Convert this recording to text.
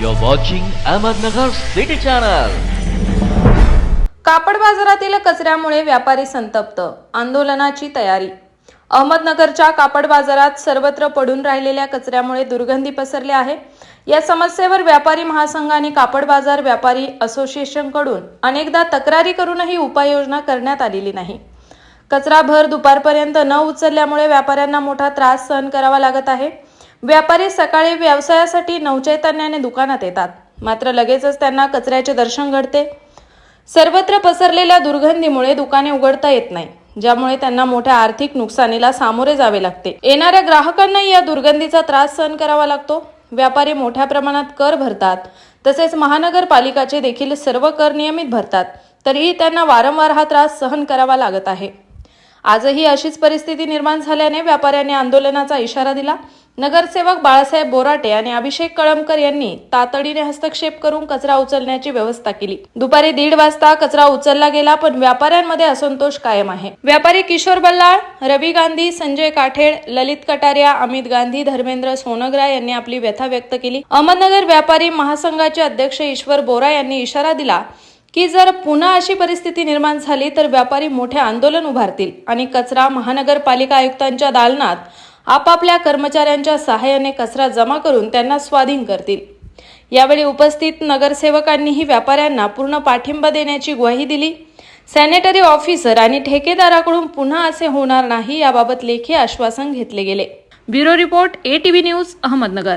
You're watching Ahmednagar City Channel. कापड बाजारातील कचऱ्यामुळे व्यापारी संतप्त. आंदोलनाची तयारी. अहमदनगरच्या कापड बाजारात सर्वत्र पडून राहिलेल्या कचऱ्यामुळे दुर्गंधी पसरली आहे. या समस्येवर व्यापारी महासंघाने कापड बाजार व्यापारी असोसिएशनकडून अनेकदा तक्रारी करूनही उपाययोजना करण्यात आलेली नाही. कचरा भर दुपारपर्यंत न उचलल्यामुळे व्यापाऱ्यांना मोठा त्रास सहन करावा लागत आहे. व्यापारी सकाळी व्यवसायासाठी नवचैतन्याने दुकानात येतात. मात्र लगेचच त्यांना कचऱ्याचे दर्शन घडते. सर्वत्र पसरलेल्या दुर्गंधीमुळे दुकाने उघडता येत नाही ज्यामुळे त्यांना मोठ्या आर्थिक नुकसानीला सामोरे जावे लागते. येणाऱ्या ग्राहकांनाही या दुर्गंधीचा त्रास सहन करावा लागतो. व्यापारी मोठ्या प्रमाणात कर भरतात तसेच महानगरपालिकाचे देखील सर्व कर नियमित भरतात तरीही त्यांना वारंवार हा त्रास सहन करावा लागत आहे. आजही अशीच परिस्थिती निर्माण झाल्याने व्यापाऱ्यांनी आंदोलनाचा इशारा दिला. नगरसेवक बाळासाहेब बोराटे आणि अभिषेक कळमकर यांनी तातडीने हस्तक्षेप करून कचरा उचलण्याची व्यवस्था केली. दुपारी दीड वाजता कचरा उचलला गेला पण व्यापाऱ्यांमध्ये असंतोष कायम आहे. व्यापारी किशोर बल्लाळ रवी गांधी संजय काठेड ललित कटारिया अमित गांधी धर्मेंद्र सोनग्रा यांनी आपली व्यथा व्यक्त केली. अहमदनगर व्यापारी महासंघाचे अध्यक्ष ईश्वर बोरा यांनी इशारा दिला की जर पुन्हा अशी परिस्थिती निर्माण झाली तर व्यापारी मोठे आंदोलन उभारतील आणि कचरा महानगरपालिका आयुक्तांच्या दालनात आपापल्या कर्मचाऱ्यांच्या सहाय्याने कचरा जमा करून त्यांना स्वाधीन करतील. यावेळी उपस्थित नगरसेवकांनीही व्यापाऱ्यांना पूर्ण पाठिंबा देण्याची ग्वाही दिली. सॅनिटरी ऑफिसर आणि ठेकेदाराकडून पुन्हा असे होणार नाही याबाबत लेखी आश्वासन घेतले गेले. Bureau report A T V news Ahmednagar.